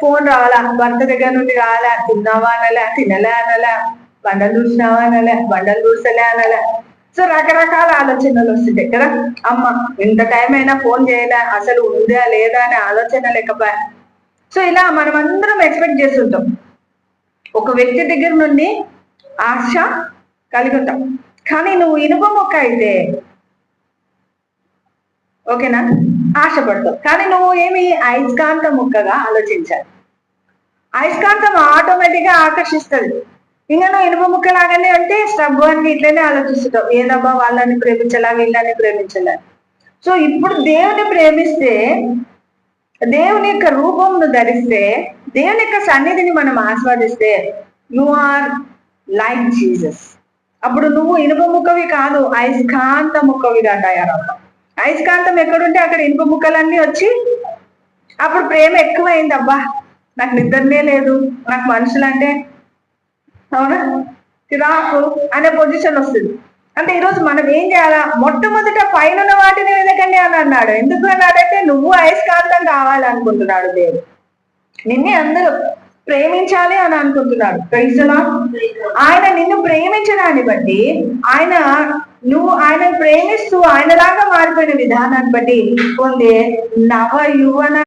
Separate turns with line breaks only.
Phone రావాలా భర్త దగ్గర నుండి రావాలా తిన్నావా అనలే తినలే అనలే బండలు చూసినావా అనలే బండలు చూసలే అనలే. సో రకరకాల ఆలోచనలు వస్తుంటాయి కదా. అమ్మ ఇంత టైం అయినా ఫోన్ చేయలే అసలు ఉందా లేదా అనే ఆలోచన లేకపోయా. సో ఇలా మనం అందరం ఎక్స్పెక్ట్ చేస్తుంటాం. ఒక వ్యక్తి దగ్గర నుండి ఆశ కలిగి ఉంటాం. కానీ నువ్వు ఇనుప మొక్క అయితే ఓకేనా? ఆశపడతావు. కానీ నువ్వు ఏమి అయస్కాంత ముక్కగా ఆలోచించాలి. అయస్కాంతం ఆటోమేటిక్గా ఆకర్షిస్తుంది. ఇంకా నువ్వు ఇనుప ముక్క లాగానే అంటే స్టబ్ అని ఇట్లనే ఆలోచిస్తుంటావు ఏదబ్బా వాళ్ళని ప్రేమించాలా వీళ్ళని ప్రేమించాలా సో ఇప్పుడు దేవుని ప్రేమిస్తే దేవుని యొక్క రూపంను ధరిస్తే దేవుని యొక్క సన్నిధిని మనం ఆస్వాదిస్తే యు ఆర్ లైక్ జీసస్ అప్పుడు నువ్వు ఇనుప ముక్కవి కాదు అయస్కాంత ముక్కవిగా తయారవుతావు. అయస్కాంతం ఎక్కడుంటే అక్కడ ఇనుప ముక్కలన్నీ వచ్చి అప్పుడు ప్రేమ ఎక్కువైంది అబ్బా నాకు నిద్రనే లేదు. నాకు మనుషులంటే అవునా? చిరాకు అనే పొజిషన్ వస్తుంది. అంటే ఈరోజు మనం ఏం చేయాలా? మొట్టమొదట పైన ఉన్న వాటిని వెనకండి అని అన్నాడు. ఎందుకు అన్నాడంటే నువ్వు అయస్కాంతం కావాలనుకుంటున్నాడు దేవుడు. నిన్నే అందరూ ప్రేమించాలి అని అనుకుంటున్నాడు. క్రైస్తలా ఆయన నిన్ను ప్రేమించడాన్ని బట్టి ఆయన నువ్వు ఆయన ప్రేమిస్తూ ఆయనలాగా మారిపోయిన విధానాన్ని బట్టి పొందే నవ యువన